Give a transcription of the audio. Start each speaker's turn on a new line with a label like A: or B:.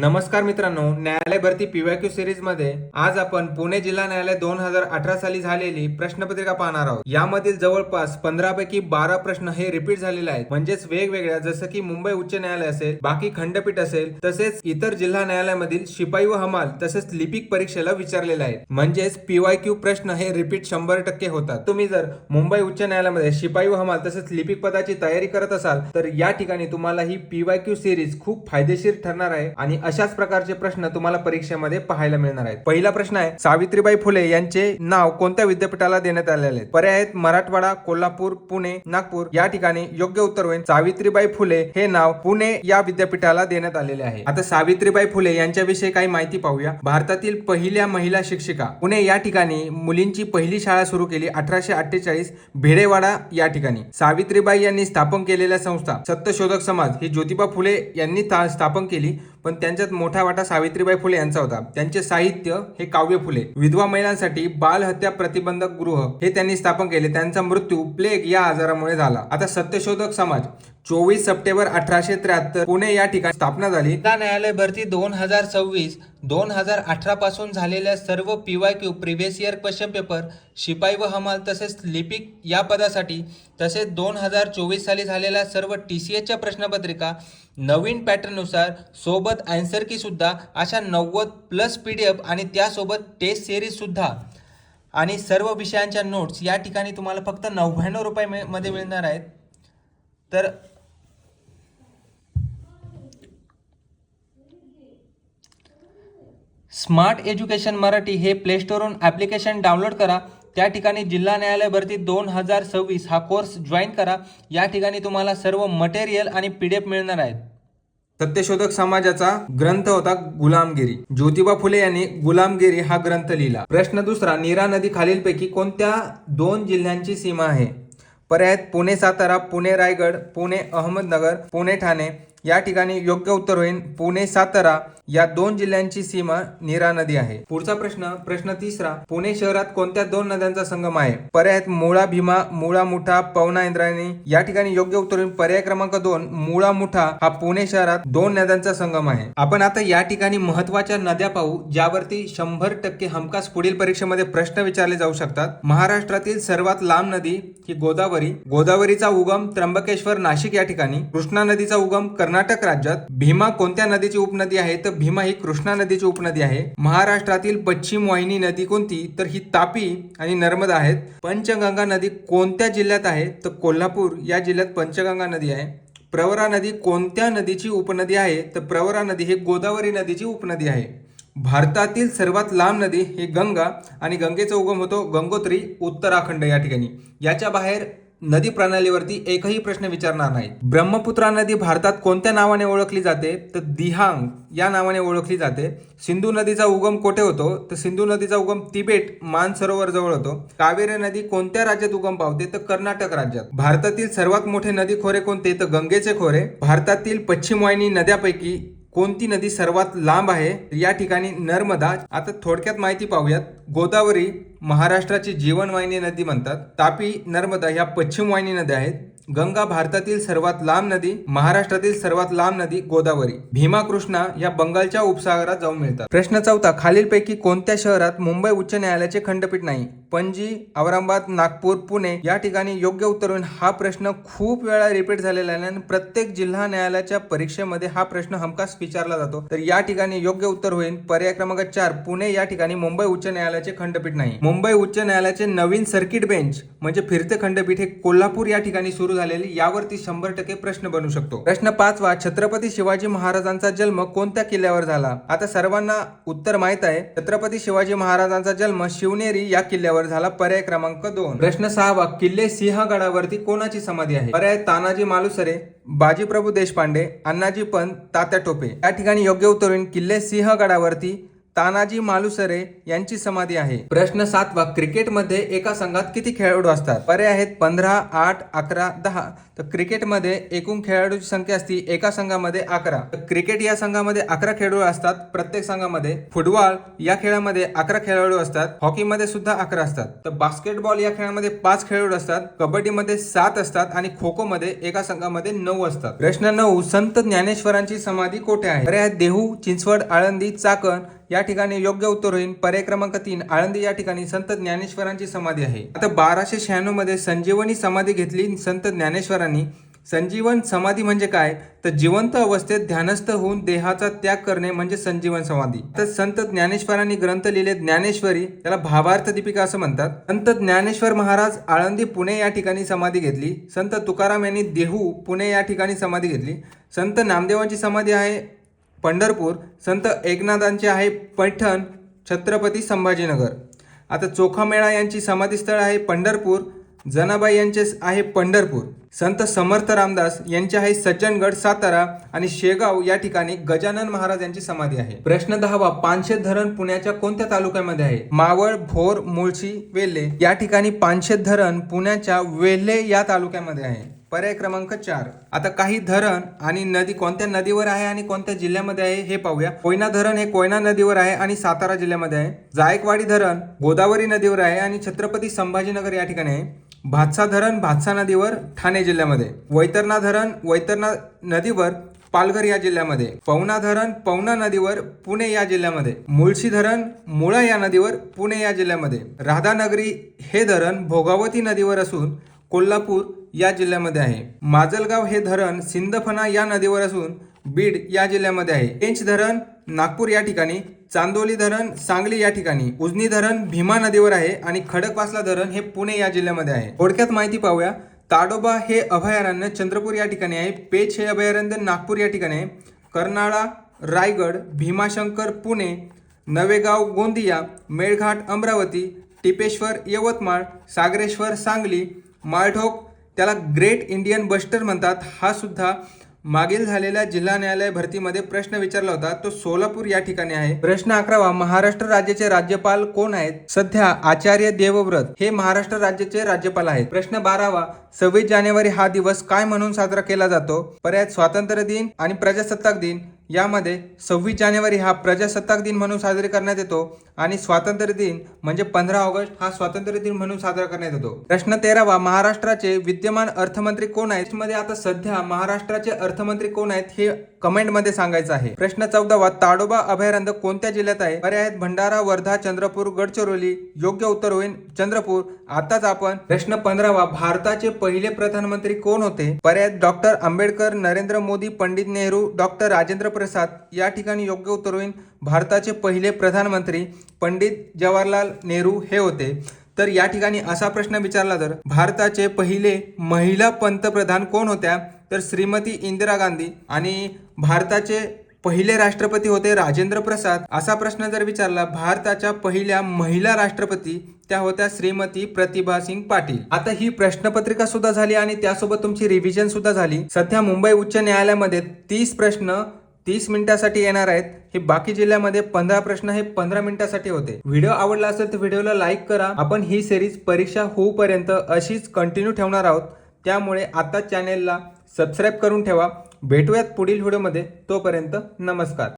A: नमस्कार मित्रांनो न्यायालय भरती पीवायक्यू सिरीजमध्ये आज आपण पुणे जिल्हा न्यायालय दोन हजार अठरा साली झालेली प्रश्नपत्रिका पाहणार आहोत. यामधील जवळपास पंधरा पैकी बारा प्रश्न हे रिपीट झालेले आहेत. म्हणजेच वेगवेगळ्या जसं की मुंबई उच्च न्यायालय असेल बाकी खंडपीठ असेल तसेच इतर जिल्हा न्यायालयामधील शिपाई व हमाल तसेच लिपिक परीक्षेला विचारलेले आहेत. म्हणजेच पीवायक्यू प्रश्न हे रिपीट शंभर टक्के होतात. तुम्ही जर मुंबई उच्च न्यायालयामध्ये शिपाई व हमाल तसेच लिपिक पदाची तयारी करत असाल तर या ठिकाणी तुम्हाला ही पीवायक्यू सिरीज खूप फायदेशीर ठरणार आहे आणि अशाच प्रकारचे प्रश्न तुम्हाला परीक्षेमध्ये पाहायला मिळणार आहेत. पहिला प्रश्न आहे सावित्रीबाई फुले यांचे नाव कोणत्या विद्यापीठाला देण्यात आलेले आहे पर्याय आहेत मराठवाडा कोल्हापूर पुणे नागपूर. या ठिकाणी योग्य उत्तर होईल सावित्रीबाई फुले हे नाव पुणे या विद्यापीठाला देण्यात आलेले आहे. आता सावित्रीबाई फुले यांच्याविषयी काही माहिती पाहूया. भारतातील पहिल्या महिला शिक्षिका. पुणे या ठिकाणी मुलींची पहिली शाळा सुरू केली अठराशे अठ्ठेचाळीस भिडेवाडा या ठिकाणी. सावित्रीबाई यांनी स्थापन केलेल्या संस्था सत्यशोधक समाज ही ज्योतिबा फुले यांनी स्थापन केली. पण त्यांच्यात मोठा वाटा सावित्रीबाई फुले यांचा होता. त्यांचे साहित्य हे काव्य फुले. विधवा महिलांसाठी बालहत्या प्रतिबंधक गृह हे त्यांनी स्थापन केले. त्यांचा मृत्यू प्लेग या आजारामुळे झाला. आता सत्यशोधक समाज. चोवीस सप्टेंबर अठराशे त्र्याहत्तर पुणे या ठिकाणी स्थापना झाली. जिल्हा न्यायालय भरती दोन हजार सव्वीस दोन हजार अठरा पासून झालेल्या सर्व P Y Q previous year question paper शिपाई व हमाल तसेच लिपिक या पदासाठी तसेच दोन हजार चोवीस साली झालेल्या सर्व टी सी एचच्या प्रश्नपत्रिका नवीन पॅटर्ननुसार सोबत अँसर की सुद्धा अशा नव्वद प्लस पी डी एफ आणि त्यासोबत टेस्ट सिरीज सुद्धा. आणि सर्व विषयांच्या नोट्स या ठिकाणी तुम्हाला फक्त नव्याण्णव रुपये मध्ये मिळणार आहेत. तर स्मार्ट एज्युकेशन मराठी हे प्लेस्टोरवरून ॲप्लिकेशन डाउनलोड करा. त्या ठिकाणी जिल्हा न्यायालय भरती दोन हजार सव्वीस हा कोर्स जॉईन करा. या ठिकाणी तुम्हाला सर्व मटेरियल आणि पी डी एफ मिळणार आहेत. सत्यशोधक समाजाचा ग्रंथ होता गुलामगिरी. ज्योतिबा फुले यांनी गुलामगिरी हा ग्रंथ लिहिला. प्रश्न दुसरा नीरा नदी खालीलपैकी कोणत्या दोन जिल्ह्यांची सीमा आहे? पर्याय पुणे सातारा पुणे रायगड पुणे अहमदनगर पुणे ठाणे या ठिकाणी योग्य उत्तर होईल पुणे सातारा या दोन जिल्ह्यांची सीमा नीरा नदी आहे. पुढचा प्रश्न प्रश्न तिसरा पुणे शहरात कोणत्या दोन नद्यांचा संगम आहे? पर्याय मुळा भीमा मुळा मुठा पवना इंद्रायणी. या ठिकाणी योग्य उत्तर होईल. पर्याय क्रमांक दोन मुळा मुठा हा पुणे शहरात दोन नद्यांचा संगम आहे. आपण आता या ठिकाणी महत्त्वाच्या नद्या पाहू ज्यावरती शंभर टक्के हमखास पुढील परीक्षेमध्ये प्रश्न विचारले जाऊ शकतात. महाराष्ट्रातील सर्वात लांब नदी ही गोदावरी. गोदावरीचा उगम त्र्यंबकेश्वर नाशिक या ठिकाणी. कृष्णा नदीचा उगम कर्नाटक राज्यात भीमा कोणत्या नदीची उपनदी आहे? तर भीमा ही कृष्णा नदीची उपनदी आहे. महाराष्ट्रातील पश्चिम वाहिनी नदी कोणती? तर ही तापी आणि नर्मदा आहेत. पंचगंगा नदी कोणत्या जिल्ह्यात आहे? तर कोल्हापूर या जिल्ह्यात पंचगंगा नदी आहे. प्रवरा नदी कोणत्या नदीची उपनदी आहे? तर प्रवरा नदी ही गोदावरी नदीची उपनदी आहे. भारतातील सर्वात लांब नदी ही गंगा आणि गंगेचा उगम होतो गंगोत्री उत्तराखंड या ठिकाणी. याच्या बाहेर नदी प्रणालीवरती एकही प्रश्न विचारणार नाही. ब्रह्मपुत्रा नदी भारतात कोणत्या नावाने ओळखली जाते? तर दिहांग या नावाने ओळखली जाते. सिंधू नदीचा उगम कोठे होतो? तर सिंधू नदीचा उगम तिबेट मानसरोवर जवळ होतो. कावेरी नदी कोणत्या राज्यात उगम पावते? तर कर्नाटक राज्यात. भारतातील सर्वात मोठे नदी खोरे कोणते? तर गंगेचे खोरे. भारतातील पश्चिम वाहिनी नद्यापैकी कोणती नदी सर्वात लांब आहे? या ठिकाणी नर्मदा. आता थोडक्यात माहिती पाहूयात. गोदावरी महाराष्ट्राची जीवनवाहिनी नदी म्हणतात. तापी नर्मदा ह्या पश्चिम वाहिनी नद्या आहेत. गंगा भारतातील सर्वात लांब नदी महाराष्ट्रातील सर्वात लांब नदी गोदावरी. भीमा कृष्णा या बंगालच्या उपसागरात जाऊन मिळतात. प्रश्न चौथा खालीलपैकी कोणत्या शहरात मुंबई उच्च न्यायालयाचे खंडपीठ नाही? पणजी औरंगाबाद नागपूर पुणे या ठिकाणी योग्य उत्तर होईल. हा प्रश्न खूप वेळा रिपीट झालेला आहे आणि प्रत्येक जिल्हा न्यायालयाच्या परीक्षेमध्ये हा प्रश्न हमखास विचारला जातो. तर या ठिकाणी योग्य उत्तर होईल. पर्याय क्रमांक चार पुणे या ठिकाणी मुंबई उच्च न्यायालयाचे खंडपीठ नाही. मुंबई उच्च न्यायालयाचे नवीन सर्किट बेंच म्हणजे फिरते खंडपीठ हे कोल्हापूर या ठिकाणी सुरू झालेले यावरती शंभर टक्के प्रश्न बनू शकतो. प्रश्न पाचवा छत्रपती शिवाजी महाराजांचा जन्म कोणत्या किल्ल्यावर झाला? आता सर्वांना उत्तर माहीत आहे छत्रपती शिवाजी महाराजांचा जन्म शिवनेरी या किल्ल्यावर झाला पर्याय क्रमांक दोन. प्रश्न सहावा किल्ले सिंहगडावरती कोणाची समाधी आहे? पर्याय तानाजी मालुसरे बाजीप्रभू देशपांडे अण्णाजी पंत तात्या टोपे. या ठिकाणी योग्य उत्तर होईल किल्ले सिंहगडावरती तानाजी मालुसरे यांची समाधी आहे. प्रश्न सातवा क्रिकेटमध्ये एका संघात किती खेळाडू असतात? पर्याय आहेत पंधरा आठ अकरा दहा. तर क्रिकेटमध्ये एकूण खेळाडूची संख्या असती एका संघामध्ये अकरा. तर क्रिकेट या संघामध्ये अकरा खेळाडू असतात प्रत्येक संघामध्ये फुटबॉल या खेळामध्ये अकरा खेळाडू असतात हॉकीमध्ये सुद्धा अकरा असतात. तर बास्केटबॉल या खेळामध्ये पाच खेळाडू असतात कबड्डीमध्ये सात असतात आणि खो खो मध्ये एका संघामध्ये नऊ असतात. प्रश्न नऊ संत ज्ञानेश्वरांची समाधी कोठे आहे? पर्याय देहू चिंचवड आळंदी चाकण या ठिकाणी योग्य उत्तर होईल. पर्याय क्रमांक तीन आळंदी या ठिकाणी संत ज्ञानेश्वरांची समाधी आहे. आता बाराशे शहाण्णवमध्ये संजीवनी समाधी घेतली संत ज्ञानेश्वरांनी. संजीवन समाधी म्हणजे काय? तर जिवंत अवस्थेत ध्यानस्थ होऊन देहाचा त्याग करणे म्हणजे संजीवन समाधी. तर संत ज्ञानेश्वरांनी ग्रंथ लिहिले ज्ञानेश्वरी त्याला भावार्थ दीपिका असं म्हणतात. संत ज्ञानेश्वर महाराज आळंदी पुणे या ठिकाणी समाधी घेतली. संत तुकाराम यांनी देहू पुणे या ठिकाणी समाधी घेतली. संत नामदेवांची समाधी आहे. पंढरपूर संत एकनाथांचे आहे पैठण छत्रपती संभाजीनगर. आता चोखामेळा यांची समाधीस्थळ आहे पंढरपूर जनाबाई यांचे आहे पंढरपूर. संत समर्थ रामदास यांचे आहे सज्जनगड सातारा आणि शेगाव या ठिकाणी गजानन महाराज यांची समाधी आहे. प्रश्न दहावा पानशेत धरण पुण्याच्या कोणत्या तालुक्यामध्ये आहे? मावळ भोर मुळशी वेल्हे या ठिकाणी पानशेत धरण पुण्याच्या वेल्हे या तालुक्यामध्ये आहे. पर्याय क्रमांक चार. आता काही धरण आणि नदी कोणत्या नदीवर आहे आणि कोणत्या जिल्ह्यामध्ये आहे हे पाहूया. कोयना धरण हे कोयना नदीवर आहे आणि सातारा जिल्ह्यामध्ये आहे. जायकवाडी धरण गोदावरी नदीवर आहे आणि छत्रपती संभाजीनगर या ठिकाणी आहे. भातसा धरण भातसा नदीवर ठाणे जिल्ह्यामध्ये वैतरणा धरण वैतरणा नदीवर पालघर या जिल्ह्यामध्ये पवना धरण पवना नदीवर पुणे या जिल्ह्यामध्ये मुळशी धरण मुळा या नदीवर पुणे या जिल्ह्यामध्ये राधानगरी हे धरण भोगावती नदीवर असून कोल्हापूर या जिल्ह्यामध्ये आहे. माजलगाव हे धरण सिंदफणा या नदीवर असून बीड या जिल्ह्यामध्ये आहे. पेंच धरण नागपूर या ठिकाणी चांदोली धरण सांगली या ठिकाणी उजनी धरण भीमा नदीवर आहे आणि खडकवासला धरण हे पुणे या जिल्ह्यामध्ये आहे. थोडक्यात माहिती पाहूया. ताडोबा हे अभयारण्य चंद्रपूर या ठिकाणी आहे. पेच हे अभयारण्य नागपूर या ठिकाणी आहे. कर्नाळा रायगड भीमाशंकर पुणे नवेगाव गोंदिया मेळघाट अमरावती टिपेश्वर यवतमाळ सागरेश्वर सांगली माळढोक त्याला ग्रेट इंडियन बस्टर म्हणतात. हा सुद्धा मागील झालेल्या जिल्हा न्यायालय भरतीमध्ये प्रश्न विचारला होता. तो सोलापूर या ठिकाणी आहे. प्रश्न अकरावा महाराष्ट्र राज्याचे राज्यपाल कोण आहेत? सध्या आचार्य देवव्रत हे महाराष्ट्र राज्याचे राज्यपाल आहेत. प्रश्न बारावा सव्वीस जानेवारी हा दिवस काय म्हणून साजरा केला जातो? पर्याय स्वातंत्र्य दिन आणि प्रजासत्ताक दिन. यामध्ये सव्वीस जानेवारी हा प्रजासत्ताक दिन म्हणून साजरे करण्यात येतो आणि स्वातंत्र्य दिन म्हणजे पंधरा ऑगस्ट हा स्वातंत्र्य दिन म्हणून साजरा करण्यात येतो. प्रश्न तेरावा महाराष्ट्राचे विद्यमान अर्थमंत्री कोण आहेत? मध्ये आता सध्या महाराष्ट्राचे अर्थमंत्री कोण आहेत हे कमेंटमध्ये सांगायचं आहे. प्रश्न चौदावा ताडोबा अभयारण्य कोणत्या जिल्ह्यात आहे? पर्याय आहेत भंडारा वर्धा चंद्रपूर गडचिरोली. योग्य उत्तर होईल चंद्रपूर. आताच आपण प्रश्न पंधरावा भारताचे पहिले प्रधानमंत्री कोण होते? पर्याय डॉक्टर आंबेडकर नरेंद्र मोदी पंडित नेहरू डॉक्टर राजेंद्र प्रसाद. या ठिकाणी योग्य उत्तर होईल भारताचे पहिले प्रधानमंत्री पंडित जवाहरलाल नेहरू हे होते. तर या ठिकाणी असा प्रश्न विचारला तर भारताचे पहिले महिला पंतप्रधान कोण होत्या? तर श्रीमती इंदिरा गांधी आणि भारताचे पहिले राष्ट्रपती होते राजेंद्र प्रसाद. असा प्रश्न जर विचारला भारताच्या पहिल्या महिला राष्ट्रपती त्या होत्या श्रीमती प्रतिभा सिंग पाटील. आता ही प्रश्नपत्रिका सुद्धा झाली आणि त्यासोबत तुमची रिव्हिजन सुद्धा झाली. सध्या मुंबई उच्च न्यायालयामध्ये तीस प्रश्न तीस मिनिटासाठी येणार आहेत. हे बाकी जिल्ह्यामध्ये पंधरा प्रश्न हे पंधरा मिनिटासाठी होते. व्हिडिओ आवडला असेल तर व्हिडिओला लाईक करा. आपण ही सिरीज परीक्षा होऊपर्यंत अशीच कंटिन्यू ठेवणार आहोत. त्यामुळे आता चॅनेलला सबस्क्राईब करून ठेवा. भेटूयात पुढील व्हिडिओमध्ये. तोपर्यंत नमस्कार.